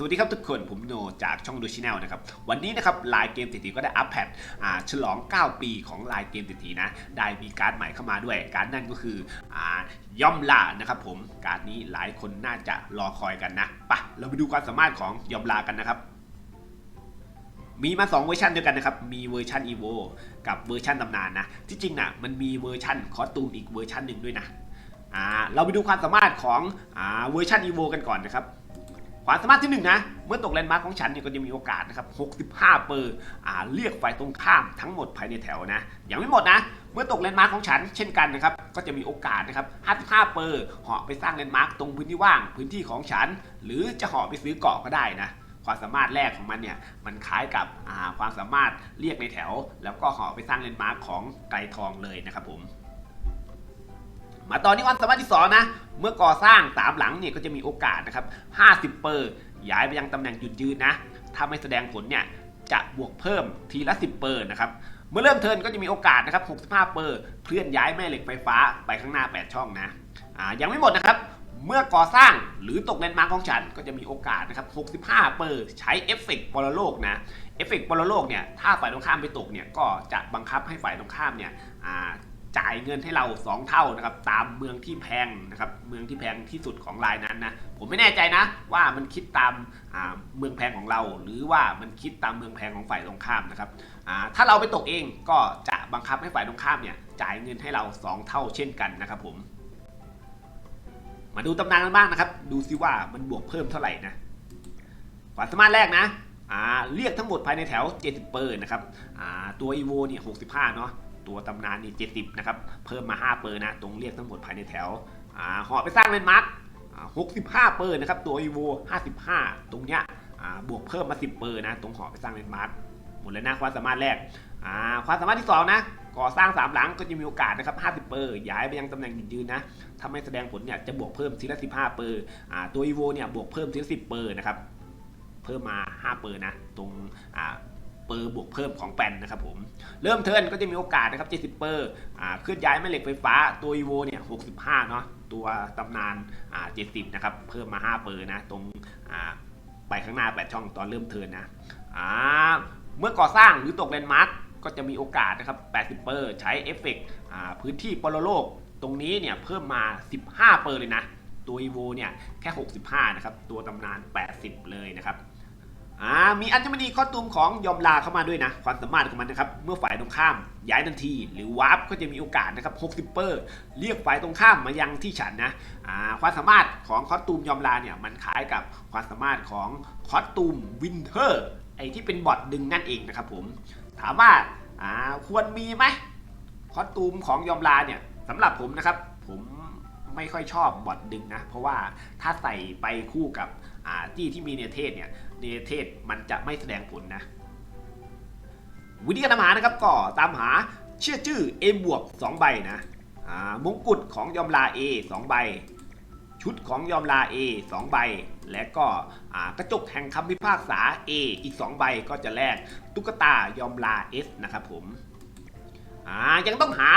สวัสดีครับทุกคนผมโนจากช่องดูชิแนลนะครับ วันนี้นะครับลายเกมติทีก็ได้อัปแพดอ่าฉลอง 9 ปีของลายเกมติทีนะ ได้มีการ์ดใหม่เข้ามาด้วย การดนั่นก็คืออ่าย่อมล่านะครับผมการ์ดนี้หลายคนน่าจะรอคอยกันนะปะเราไปดูความสามารถของย่อมล่ากันนะครับมีมา 2 เวอร์ชันด้วยกันนะครับ มีเวอร์ชัน EVO กับเวอร์ชันตำนานนะ ที่จริงนะ่ะมันมีเวอร์ชันคอสตูมอีกเวอร์ชันหนึ่งด้วยนะ อ่า เราไปดูความสามารถของอ่าเวอร์ชัน EVO กันก่อนนะครับ ความสามารถที่หนึ่งนะ เมื่อตกแลนด์มาร์คของฉันเนี่ยก็จะมีโอกาสนะครับ 65 เปอร์อ่าเรียกฝ่ายตรงข้ามทั้งหมดภายในแถวนะ ยังไม่หมดนะ เมื่อตกแลนด์มาร์คของฉันเช่นกันนะครับ ก็จะมีโอกาสนะครับ 55 เปอร์เหาะไปสร้างแลนด์มาร์คตรงพื้นที่ว่างพื้นที่ของฉัน หรือจะเหาะไปซื้อเกาะก็ได้นะความสามารถแรกของมันเนี่ยมันคล้ายกับความสามารถเรียกในแถว แล้วก็เหาะไปสร้างแลนด์มาร์คของไกลทองเลยนะครับผม มาตอนนี้วามสามารถที่สองนะ เมื่อก่อสร้างสามหลังเนี่ยก็จะมีโอกาสนะครับ 50 เปอร์ ย้ายไปยังตำแหน่งหยุดยืนนะ ถ้าไม่แสดงผลเนี่ยจะบวกเพิ่มทีละ 10 เปอร์นะครับ เมื่อเริ่มเทินก็จะมีโอกาสนะครับ 65 เปอร์ เคลื่อนย้ายแม่เหล็กไฟฟ้าไปข้างหน้า 8 ช่องนะ อ่า ยังไม่หมดนะครับ เมื่อก่อสร้างหรือตกแลนด์มาร์คของฉันก็จะมีโอกาสนะครับ 65 เปอร์ใช้เอฟเฟกต์ปรโลกนะ เอฟเฟกต์ปรโลกเนี่ย ถ้าฝ่ายตรงข้ามไปตกเนี่ย ก็จะบังคับให้ฝ่ายตรงข้ามเนี่ย อ่า จ่ายเงินให้เรา 2 เท่านะครับตามเมืองที่แพงนะครับเมืองที่แพงที่สุดของรายนั้นนะผมไม่แน่ใจนะว่ามันคิดตามาเมืองแพงของเรา หรือว่ามันคิดตามเมืองแพงของฝ่ายตรงข้ามนะครับถ้าเราไปตกเองก็จะบังคับให้ฝ่ายตรงข้ามเนี่ยจ่ายเงินให้เรา 2 เท่าเช่นกันนะครับผม มาดูตำนานกันบ้างนะครับ ดูซิว่ามันบวกเพิ่มเท่าไหร่นะความสามารถแรกนะเรียกทั้งหมดภายในแถว 70 เปอร์นะครับตัวอีโวเนี่ย65 เนาะ ตัวตำนานนี่70นะครับ เพิ่มมา 5 เปอร์นะ ตรงเรียกทั้งหมดภายในแถวอ่าหาะไปสร้างเลนมาร์คอ่า65เปอร์นะครับ ตัวอีโว55ตรงเนี้ยอ่าบวกเพิ่มมา 10 เปอร์นะ ตรงหาะไปสร้างเลนมาร์คหมดแล้วนะความสามารถแรกอ่าความสามารถที่ 2 นะก่อสร้าง 3 หลังก็จะมีโอกาสนะครับ 50 เปอร์ย้ายไปยังตำแหน่งยืนยืนนะถ้าไม่แสดงผลเนี่ยจะบวกเพิ่มทีละ 15 เปอร์อ่าตัวอีโวเนี่ยบวกเพิ่มทีละ 10 เปอร์นะครับ เพิ่มมา 5 เปอร์นะ ตรงอ่า เปอร์บวกเพิ่มของแปนนะครับผม เริ่มเทิร์นก็จะมีโอกาสนะครับ 70 เปอร์อ่าเคลื่อนย้ายแม่เหล็กไฟฟ้าตัวอีโวเนี่ย65 เนาะตัวตำนานอ่า70 นะครับ เพิ่มมา 5 เปอร์นะ ตรงอ่าไปข้างหน้า 8 ช่องตอนเริ่มเทิร์นนะอ่าเมื่อก่อสร้างหรือตกแลนด์มาร์คก็จะมีโอกาสนะครับ 80 เปอร์ใช้เอฟเฟกต์อ่าพื้นที่ปรโลก ตรงนี้เนี่ยเพิ่มมา 15 เปอร์เลยนะ ตัวอีโวเนี่ยแค่ 65 นะครับ ตัวตำนาน 80 เลยนะครับ อ่ามีอัญมณีคอตูมของยอมลาเข้ามาด้วยนะ ความสามารถของมันนะครับ เมื่อฝ่ายตรงข้ามย้ายทันที หรือวาร์ปก็จะมีโอกาสนะครับ60เปอร์เรียกฝ่ายตรงข้ามมายังที่ฉันนะอ่าความสามารถของคอสตูมยอมลาเนี่ยมันคล้ายกับความสามารถของคอสตูมวินเทอร์ไอที่เป็นบอทดึงนั่นเองนะครับผมถามว่าอ่าควรมีไหมคอสตูมของยอมลาเนี่ยสำหรับผมนะครับ ผมไม่ค่อยชอบบอทดึงนะ เพราะว่าถ้าใส่ไปคู่กับอ่าจี้ที่มีเนเทศเนี่ย เนเทศมันจะไม่แสดงผลนะ วิธีการตามหานะครับก็ตามหาเชื่อชื่อ A บวก2ใบนะมงกุฎของยอมลา A 2 ใบ ชุดของยอมลา A 2 ใบ และก็กระจกแห่งคำพิพากษา A อีก 2 ใบก็จะแลกตุ๊กตายอมลา S นะครับผมยังต้องหา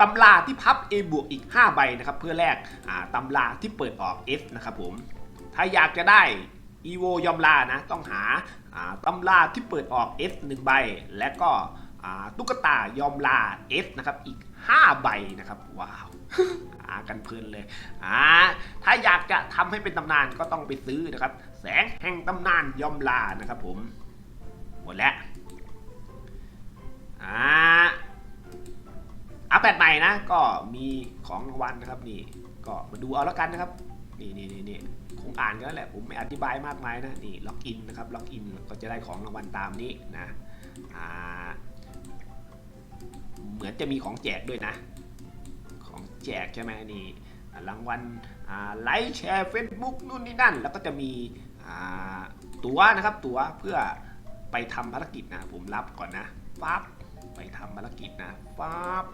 ตำราที่พับ A บวกอีก 5 ใบนะครับเพื่อแลกตำราที่เปิดออก S นะครับผม ถ้าอยากจะได้ อีโวยอมลานะต้องหาตำราที่เปิดออก S 1 ใบ และก็ตุ๊กตายอมลา S นะครับอีก 5 ใบนะครับว้าวากันเพลินเลยอ่าถ้าอยากจะทำให้เป็นตำนานก็ต้องไปซื้อนะครับ แสงแห่งตำนานยอมลานะครับผม หมดแล้วอ่าอัปเดตใหม่นะ ก็มีของรางวัลนะครับนี่ ก็มาดูเอาแล้วกันนะครับ นี่นี่นี่นี่คงอ่านกันแล้วแหละผมไม่อธิบายมากมายนะนี่ล็อกอินนะครับล็อกอินก็จะได้ของรางวัลตามนี้นะอ่าเหมือนจะมีของแจกด้วยนะ ของแจกใช่ไหมนี่รางวัลอ่าไลค์แชร์เฟซบุ๊กนู่นนี่นั่น แล้วก็จะมีอ่าตั๋วนะครับ ตั๋วเพื่อไปทำภารกิจนะ ผมรับก่อนนะปั๊บไปทำภารกิจนะปั๊บ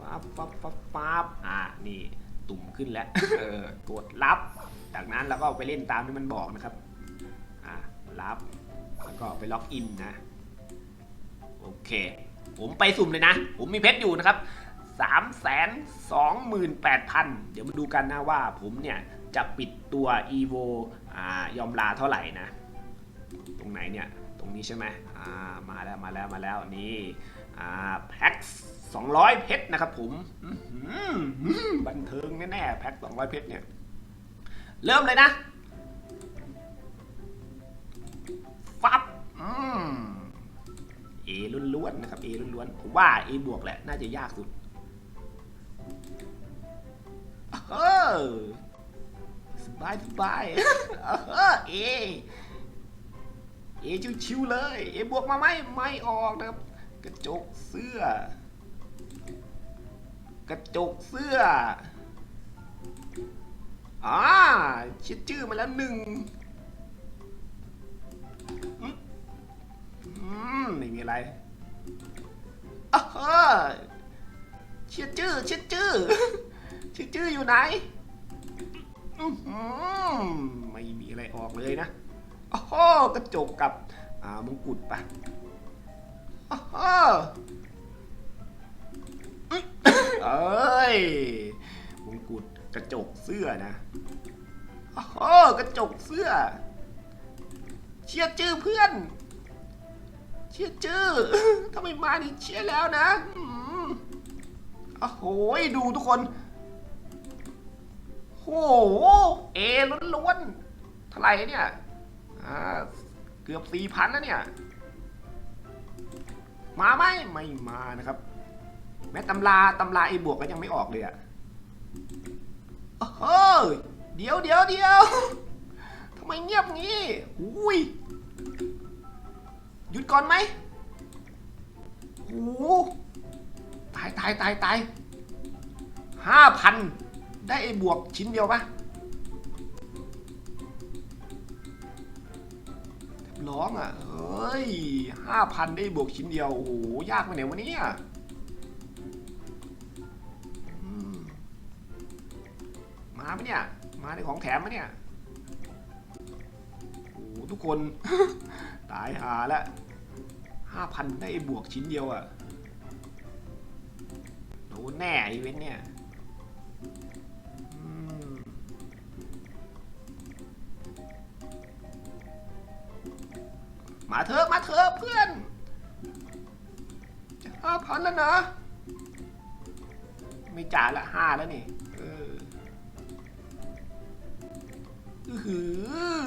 ปั๊บปั๊บปั๊บปั๊บอ่านี่ ตุ่มขึ้นแล้วกดรับ จากนั้นเราก็ไปเล่นตามที่มันบอกนะครับอ่ารับแล้วก็ไปล็อกอินนะ โอเค ผมไปสุ่มเลยนะ ผมมีเพชรอยู่นะครับ3 2 8 0 0 0 เดี๋ยวมาดูกันนะว่าผมเนี่ย จะปิดตัว evo อ่ายอมลาเท่าไหร่นะ ตรงไหนเนี่ย ตรงนี้ใช่ไหมอ่ามาแล้วมาแล้วมาแล้วนี่ อ่าแพ็ค200 เพชรนะครับผมบันเทิงแน่ๆแพ็ค200 เพชรเนี่ย เริ่มเลยนะฟับเอล้วนๆนะครับเอล้วนๆผมว่า A บวกแหละ น่าจะยากสุดเออสบายสบายเออเอเอชิวๆเลยเอบวกมาไหมไม่ออกนะครับ กระจกเสื้อ กระจกเสื้ออ่าชิดชื่อมาแล้วหนึ่งอืมไม่มีอะไรอะเฮ้อเชิดชื่อเชิดชื่อชิดชื่ออยู่ไหนอื้อหือไม่มีอะไรออกเลยนะโอ้โหกระจกกับอ่ามงกุฎปะ เอ้ยมงกุฎกระจกเสื้อนะโอ้กระจกเสื้อ เชียร์ชื่อเพื่อน เชียร์ชื่อถ้าไม่มานี่เชียร์แล้วนะอโอ้โหดูทุกคนโอ้โหเอล้วนๆเท่าไหร่เนี่ย อ่า เกือบสี่พันแล้วเนี่ย มาไหมไม่มานะครับ แม้ตำราตำราไอ้บวกก็ยังไม่ออกเลยอะโอ้โหเดี๋ยวเดี๋ยวเดี๋ยวทำไมเงียบงี้อุ้ยหยุดก่อนไหมโอ้ตายตายตายตายห้าพันได้ไอ้บวกชิ้นเดียวปะ ร้องอะเฮ้ยห้าพันได้บวกชิ้นเดียว โอ้โห ยากไปไหนวะเนี่ยอืมมาปะเนี่ย มาในของแถมปะเนี่ย โอ้โหทุกคน ตายหาแล้วห้าพันได้บวกชิ้นเดียวอะโดนแน่อีเวนต์เนี่ย มาเถอะมาเถอะเพื่อนจะห้าพันแล้วนะ ไม่จ่ายละห้าแล้วนี่เอออื้อหื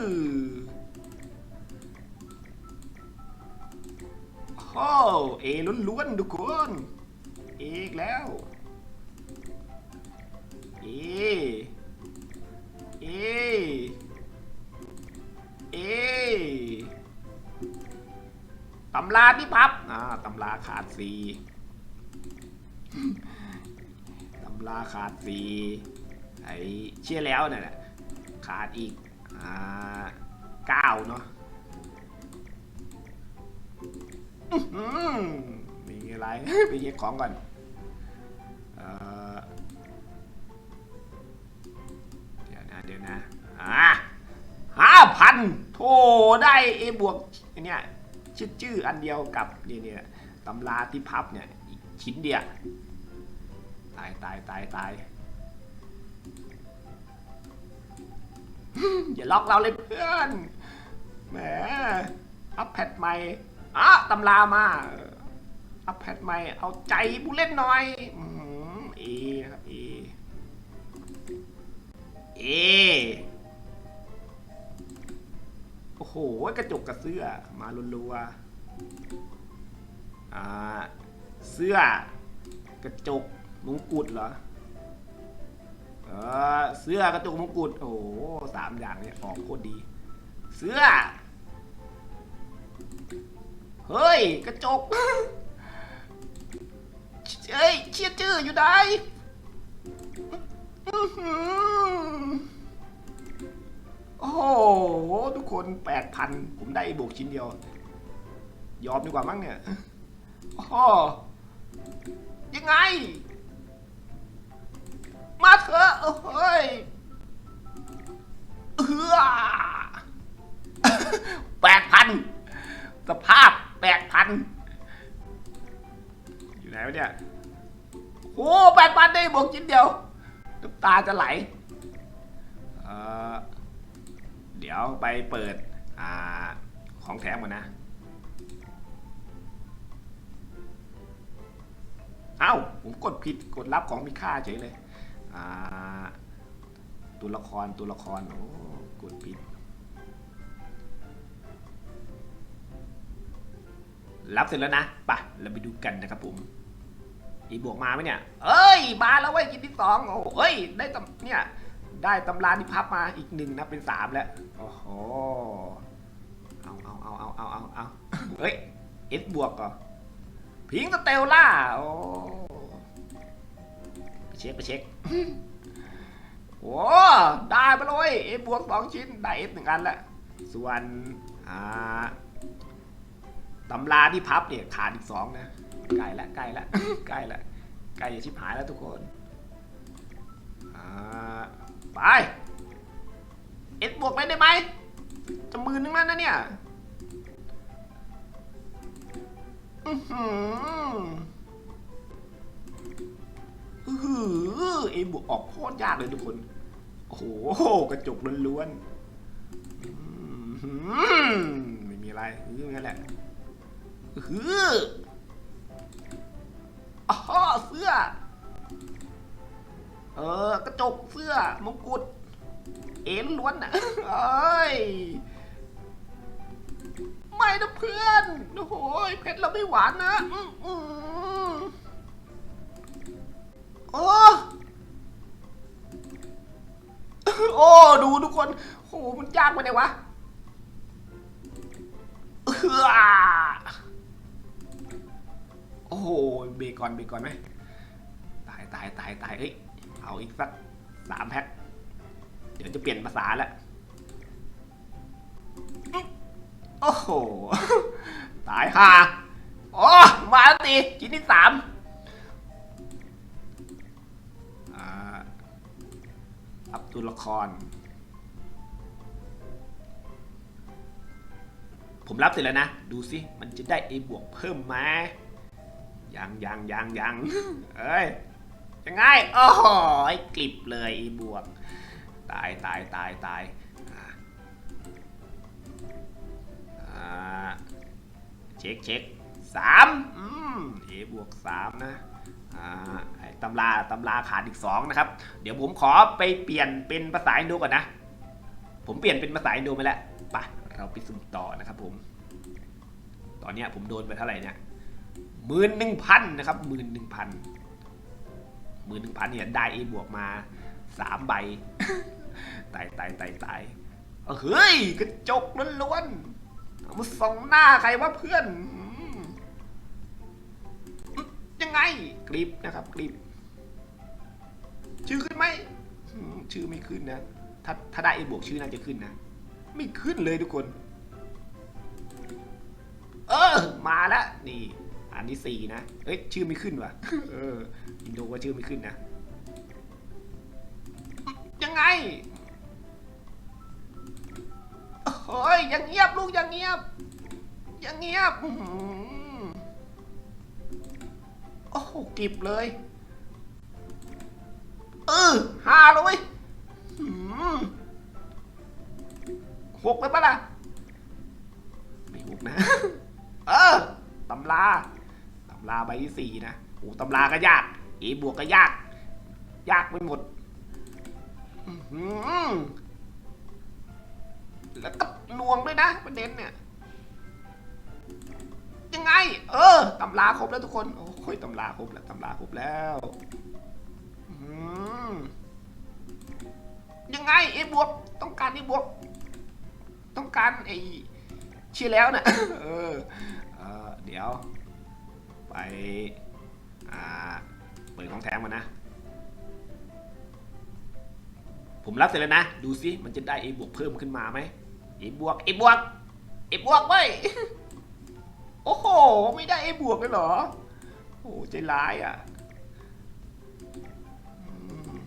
อโอ้เอล้วนๆทุกคนเออีกแล้วำราที่พับอ่าตำราขาดสีตำราขาดสีไอ้เชื่อแล้วเนี่ยแหละขาดอีกอ่าเก้าเนาะมีอะไรไปเช็คของก่อนเดี๋ยวนะเดี๋ยวนะอ่าห้าพันโถได้เอบวกเนี่ย ชื่อชื่ออันเดียวกับนี่เนี่ยตำราที่พับเนี่ยชิ้นเดียวตายตายตายตายอย่าล็อกเราเลยเพื่อนแหมอัพแพดใหม่อะตำรามาอัพแพดใหม่เอาใจผู้เล่นหน่อยอืมเอครับเอเอ โอ้โห กระจกกับเสื้อมาลัวๆอ่า เสื้อ กระจกมงกุฎเหรอเออเสื้อกระจกมงกุฎโอ้โหสามอย่างเนี่ยออกโคตรดี เสื้อ เฮ้ย กระจกเฮ้ยเชียจื้ออยู่ไหน โอ้โหทุกคนแปดพันผมได้บวกชิ้นเดียว ยอมดีกว่ามั้งเนี่ยโอ้ยังไง มาเถอะโอ้ยเออแปดพันสภาพแปดพันอยู่ไหนวะเนี่ยโอ้แปดพันได้บวกชิ้นเดียวน้ำตาจะไหล เออ ดี๋ยวไปเปิดอของแถมก่อนนะ เอ้า ผมกดผิดกดรับของมีค่าเฉยเลย ตัวละครตัวละคร โอ้กดผิด รับเสร็จแล้วนะไปะเราไปดูกันนะครับผมอีบวกมาไหมเนี่ย เอ้ย มาแล้วเว้ยกินที่สองโอ้เฮ้ย ได้ตำเนี่ย ได้ตำราที่พับมาอีกหนึ่งนะเป็นสามแล้ว โอ้โห เอาเอาเอาเอาเอาเอาเอาเฮ้ยเอสบวกเหรอพิงสเตลล่า โอ้ไปเช็คไปเช็คโอ้ได้ไปเลยเอบวกสองชิ้น ได้เอสหนึ่งอันแล้วส่วนอ่าตำราที่พับเนี่ยขาดอีกสองนะใกล้ละใกล้ละใกล้ละใกล้จะชิบหายแล้วทุกคนอ่า ไปเอ็ดบวกเลยได้ไหมจะมือนึงแล้วนะเนี่ยอือหืออือหือเอ็ดบวกออกโคตรยากเลยทุกคน โอ้โหกระจกล้วนๆไม่มีอะไรนี่งั้นแหละฮืออ๋อเสื้อ เออกระจกเสื้อมงกุฎเอ็นล้วนอะเอ้ยไม่นะเพื่อนโอ้โหเพชรเราไม่หวานนะโอ้โอ้ดูทุกคนโอ้โหมันยากไปไหนวะเออโอ้โหเบรกก่อนเบรกก่อนไหมตายตายตายตายเอ้ย เอาอีกสักสามแพ็คเดี๋ยวจะเปลี่ยนภาษาแล้วโอ้โห ตายห่าโอ้มาแล้วตีชิ้นที่สามอับตัวละคร ผมรับเสร็จแล้วนะ ดูสิ มันจะได้ A บวกเพิ่มไหมยังยังยังยังเอ้ย ยังไงโอ้โหกลิบเลยอีบวก ตายตายตายตายเช็คเช็คสามอืมเอบวกสามนะตำราตำราขาดอีกสองนะครับ เดี๋ยวผมขอไปเปลี่ยนเป็นภาษาอินโดก่อนนะ ผมเปลี่ยนเป็นภาษาอินโดไปแล้วไปเราไปสุ่มต่อนะครับผม ตอนนี้ผมโดนไปเท่าไหร่เนี่ยหมื่นหนึ่งพันนะครับหมื่นหนึ่งพัน หมื่นหนึ่งพันเนี่ยได้เอบวกมาสามใบตายตายตายตายเฮ้ยกระจกล้วนๆเอามาส่องหน้าใครวะเพื่อนยังไงกริบนะครับกริบชื่อขึ้นไหมชื่อไม่ขึ้นนะ ถ้าถ้าได้เอบวกชื่อน่าจะขึ้นนะ ไม่ขึ้นเลยทุกคน เออ มาแล้วนี่ อันที่สี่นะ เอ้ย ชื่อไม่ขึ้นว่ะ เอออินโดว่าชื่อไม่ขึ้นนะ ยังไงเฮ้ยยังเงียบลูกยังเงียบ ยังเงียบ โอ้โหกิบเลย เออหาแล้วเว้ยหกเลยปะล่ะ ไม่หกนะ เออตำราำราใบที่สี่นะโอ้ตำราก็ยาก เอบวกก็ยาก ยากไปหมดแล้วก็หน่วงด้วยนะประเด็นเนี่ย ยังไง เออตำราครบแล้วทุกคน โอ้ยตำราครบแล้วตำราครบแล้วยังไงเอบวกต้องการเอบวกต้องการไอ้เชียแล้วนะเออเออเดี๋ยว ไปเปิดของแถมกันนะ ผมรับเสร็จแล้วนะ ดูซิมันจะได้ A บวกเพิ่มขึ้นมาไหม A บวก A บวก A บวกเว้ยโอ้โห ไม่ได้ A บวกเลยเหรอโอ้ใจร้ายอะอืม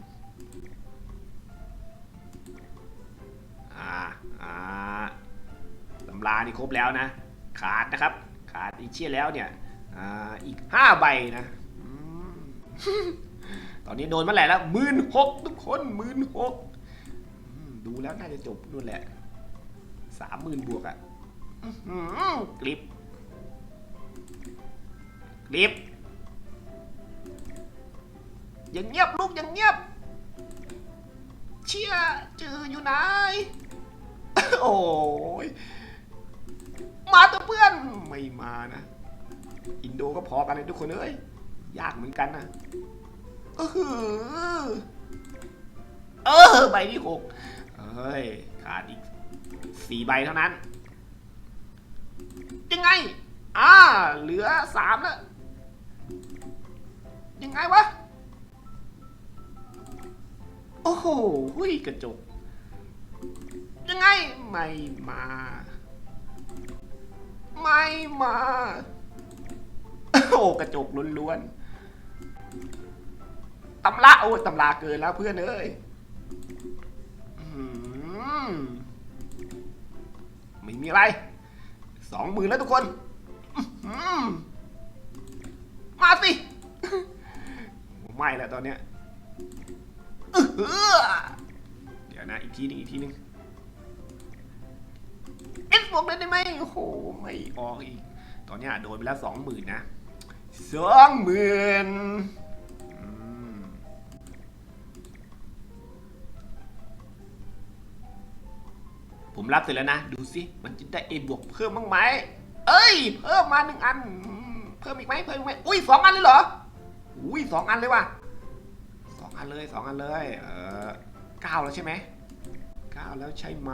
อ่าอ่าตำรานี่ครบแล้วนะ ขาดนะครับ ขาดอีเชี่ยแล้วเนี่ย อ่าอีกห้าใบนะตอนนี้โดนมาแหละแล้วหมื่นหกทุกคนหมื่นหกดูแล้วน่าจะจบนู่นแหละสามหมื่นบวกอะกริบกริบอย่างเงียบลูกอย่างเงียบ เชี่ยจืออยู่ไหนโอ้ยมาตัวเพื่อนไม่มานะ อินโดก็พอกันเลยทุกคนเอ้ยยากเหมือนกันนะเออเออใบที่หกเอ้ยขาดอีกสี่ใบเท่านั้น ยังไงอ่าเหลือสามแล้วยังไงวะ โอ้โหหุยกระจก ยังไง ไม่มา ไม่มา โอ้กระจกล้วนๆตำละโอ้ตำลาเกินแล้วเพื่อนเอ้ยไม่มีอะไร สองหมื่นแล้วทุกคนมาสิไม่แล้วตอนเนี้ยเดี๋ยวนะ อีกทีหนึงอีกทีหนึงเอสบอกเลยได้ไหมโอ้โห ไม่ออกอีก ตอนนี้โดนไปแล้วสองหมื่นนะ สองหมื่นผมรับเสร็จแล้วนะ ดูสิ มันจะได้เอบวกเพิ่มบ้างไหม เอ้ย เพิ่มมาหนึ่งอัน เพิ่มอีกไหมเพิ่มอีกไหมอุ้ยสองอันเลยเหรอ อุ้ยสองอันเลยว่ะสองอันเลยสองอันเลย เออเก้าแล้วใช่ไหมเก้าแล้วใช่ไหม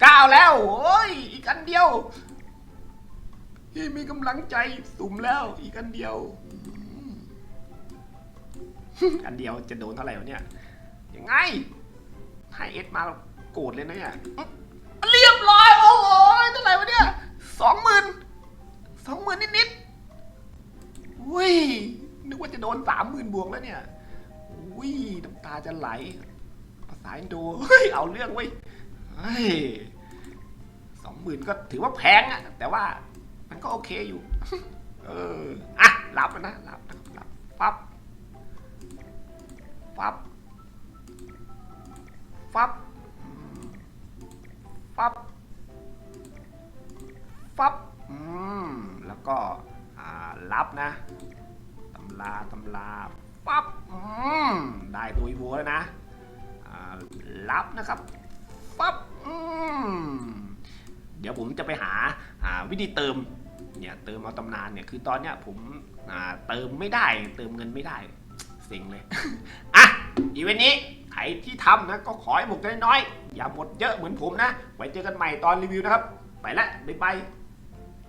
เก้าแล้วโอ้ยอีกอันเดียว ที่มีกำลังใจสุ่มแล้วอีกอันเดียว อันเดียวจะโดนเท่าไหร่วะเนี่ย ยังไงให้เอสมาโกรธเลยนะเนี่ยเรียบร้อยโอ้โหเท่าไหร่วะเนี่ยสองหมื่นสองหมื่นนิดๆอุ้ยนึกว่าจะโดนสามหมื่นบวกแล้วเนี่ยอุ้ยน้ำตาจะไหล ภาษาอินโดเฮ้ยเอาเรื่องเว้ยสองหมื่นก็ถือว่าแพงอะแต่ว่า มันก็โอเคอยู่ เออ อะรับแล้วนะรับนะครับรับปั๊บปั๊บปั๊บปั๊บปั๊บอืม แล้วก็ อ่า รับนะ ตำราตำราปั๊บอืม ได้ตัวอีโวแล้วนะ อ่า รับนะครับปั๊บอืม เดี๋ยวผมจะไปหาาวิธีเติมเนี่ยเติมเอาตำนานเนี่ยคือตอนเนี้ยผมเติมไม่ได้เติมเงินไม่ได้เซ็งเลยอะอีเวนต์นี้ใครที่ทำนะก็ขอให้หมดน้อยๆอย่าหมดเยอะเหมือนผมนะไว้เจอกันใหม่ตอนรีวิวนะครับ ไปละบ๊ายบาย